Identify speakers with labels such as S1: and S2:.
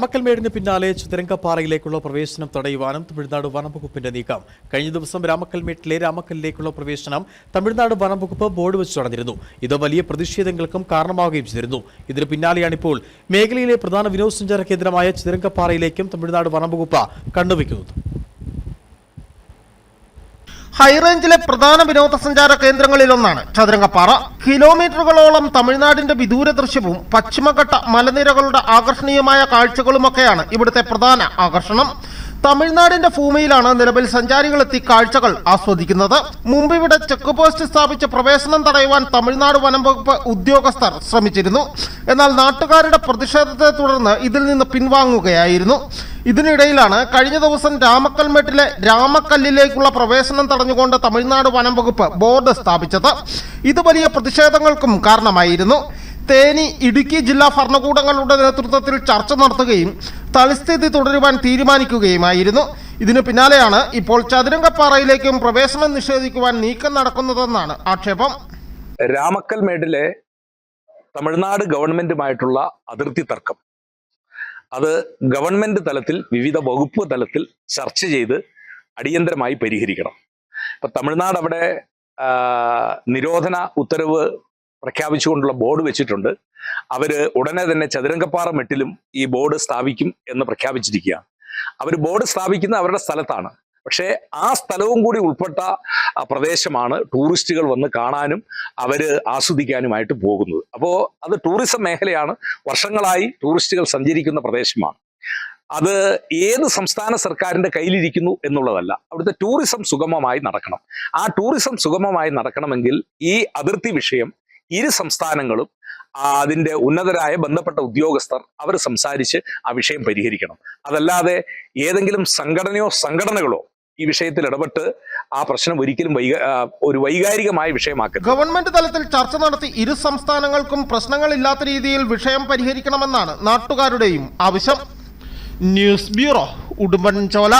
S1: രാമക്കൽമേടിന് പിന്നാലെ ചിതരംഗപ്പാറയിലേക്കുള്ള പ്രവേശനം തടയുവാനും തമിഴ്നാട് വനംവകുപ്പിന്റെ നീക്കം. കഴിഞ്ഞ ദിവസം രാമക്കൽമേട്ടിലെ രാമക്കല്ലിലേക്കുള്ള പ്രവേശനം തമിഴ്നാട് വനംവകുപ്പ് ബോർഡ് വെച്ച് തടഞ്ഞിരുന്നു ഇത് വലിയ പ്രതിഷേധങ്ങൾക്കും കാരണമാവുകയും ചെയ്തിരുന്നു. ഇതിന് പിന്നാലെയാണിപ്പോൾ മേഖലയിലെ പ്രധാന വിനോദസഞ്ചാര കേന്ദ്രമായ ചിതരംഗപ്പാറയിലേക്കും തമിഴ്നാട് വനംവകുപ്പ് കണ്ണുവെക്കുന്നത്
S2: ഹൈറേഞ്ചിലെ പ്രധാന വിനോദസഞ്ചാര കേന്ദ്രങ്ങളിലൊന്നാണ് ചതുരംഗപ്പാറ. കിലോമീറ്ററുകളോളം തമിഴ്നാടിന്റെ വിദൂര ദൃശ്യവും പശ്ചിമഘട്ട മലനിരകളുടെ ആകർഷണീയമായ കാഴ്ചകളുമൊക്കെയാണ് ഇവിടുത്തെ പ്രധാന ആകർഷണം. തമിഴ്നാടിന്റെ ഭൂമിയിലാണ് നിലവിൽ സഞ്ചാരികളെത്തി കാഴ്ചകൾ ആസ്വദിക്കുന്നത്. മുമ്പ് ഇവിടെ ചെക്ക് പോസ്റ്റ് സ്ഥാപിച്ച് പ്രവേശനം തടയുവാൻ തമിഴ്നാട് വനം വകുപ്പ് ഉദ്യോഗസ്ഥർ ശ്രമിച്ചിരുന്നു. എന്നാൽ നാട്ടുകാരുടെ പ്രതിഷേധത്തെ തുടർന്ന് ഇതിൽ നിന്ന് പിൻവാങ്ങുകയായിരുന്നു. ഇതിനിടയിലാണ് കഴിഞ്ഞ ദിവസം രാമക്കൽമേട്ടിലെ രാമക്കല്ലിലേക്കുള്ള പ്രവേശനം തടഞ്ഞുകൊണ്ട് തമിഴ്നാട് വനം വകുപ്പ് ബോർഡ് സ്ഥാപിച്ചത്. ഇത് വലിയ പ്രതിഷേധങ്ങൾക്കും കാരണമായിരുന്നു. തേനി ഇടുക്കി ജില്ലാ ഭരണകൂടങ്ങളുടെ നേതൃത്വത്തിൽ ചർച്ച നടത്തുകയും തൽസ്ഥിതി തുടരുവാൻ തീരുമാനിക്കുകയുമായിരുന്നു. ഇതിനു പിന്നാലെയാണ് ഇപ്പോൾ ചതുരംഗപ്പാറയിലേക്കും പ്രവേശനം നിഷേധിക്കുവാൻ നീക്കം നടക്കുന്നതെന്നാണ് ആക്ഷേപം.
S3: രാമക്കൽമേടിലെ തമിഴ്നാട് ഗവൺമെന്റുമായിട്ടുള്ള അതിർത്തി തർക്കം. അത് ഗവൺമെന്റ് തലത്തിൽ വിവിധ വകുപ്പ് തലത്തിൽ ചർച്ച ചെയ്ത് അടിയന്തരമായി പരിഹരിക്കണം. ഇപ്പൊ തമിഴ്നാട് അവിടെ നിരോധന ഉത്തരവ് പ്രഖ്യാപിച്ചുകൊണ്ടുള്ള ബോർഡ് വെച്ചിട്ടുണ്ട്. അവർ ഉടനെ തന്നെ ചതുരംഗപ്പാറ മെട്ടിലും ഈ ബോർഡ് സ്ഥാപിക്കും എന്ന് പ്രഖ്യാപിച്ചിരിക്കുകയാണ്. അവർ ബോർഡ് സ്ഥാപിക്കുന്ന അവരുടെ സ്ഥലത്താണ്. പക്ഷേ ആ സ്ഥലവും കൂടി ഉൾപ്പെട്ട പ്രദേശമാണ് ടൂറിസ്റ്റുകൾ വന്ന് കാണാനും അവർ ആസ്വദിക്കാനുമായിട്ട് പോകുന്നത്. അപ്പോൾ അത് ടൂറിസം മേഖലയാണ്. വർഷങ്ങളായി ടൂറിസ്റ്റുകൾ സഞ്ചരിക്കുന്ന പ്രദേശമാണ്. അത് ഏത് സംസ്ഥാന സർക്കാരിന്റെ കയ്യിലിരിക്കുന്നു എന്നുള്ളതല്ല. അവിടുത്തെ ടൂറിസം സുഗമമായി നടക്കണം. ആ ടൂറിസം സുഗമമായി നടക്കണമെങ്കിൽ ഈ അതിർത്തി വിഷയം ഇരു സംസ്ഥാനങ്ങളും അതിന്റെ ഉന്നതരായ ബന്ധപ്പെട്ട ഉദ്യോഗസ്ഥർ അവർ സംസാരിച്ച് ആ വിഷയം പരിഹരിക്കണം. അതല്ലാതെ ഏതെങ്കിലും സംഘടനയോ സംഘടനകളോ ഈ വിഷയത്തിൽ ഇടപെട്ട് ആ പ്രശ്നം ഒരിക്കലും ഒരു വൈകാരികമായ വിഷയമാക്കരുത്.
S2: ഗവൺമെന്റ് തലത്തിൽ ചർച്ച നടത്തി ഇരു സംസ്ഥാനങ്ങൾക്കും പ്രശ്നങ്ങളില്ലാത്ത രീതിയിൽ വിഷയം പരിഹരിക്കണമെന്നാണ് നാട്ടുകാരുടെയും ആവശ്യം. News bureau Udumbanchola.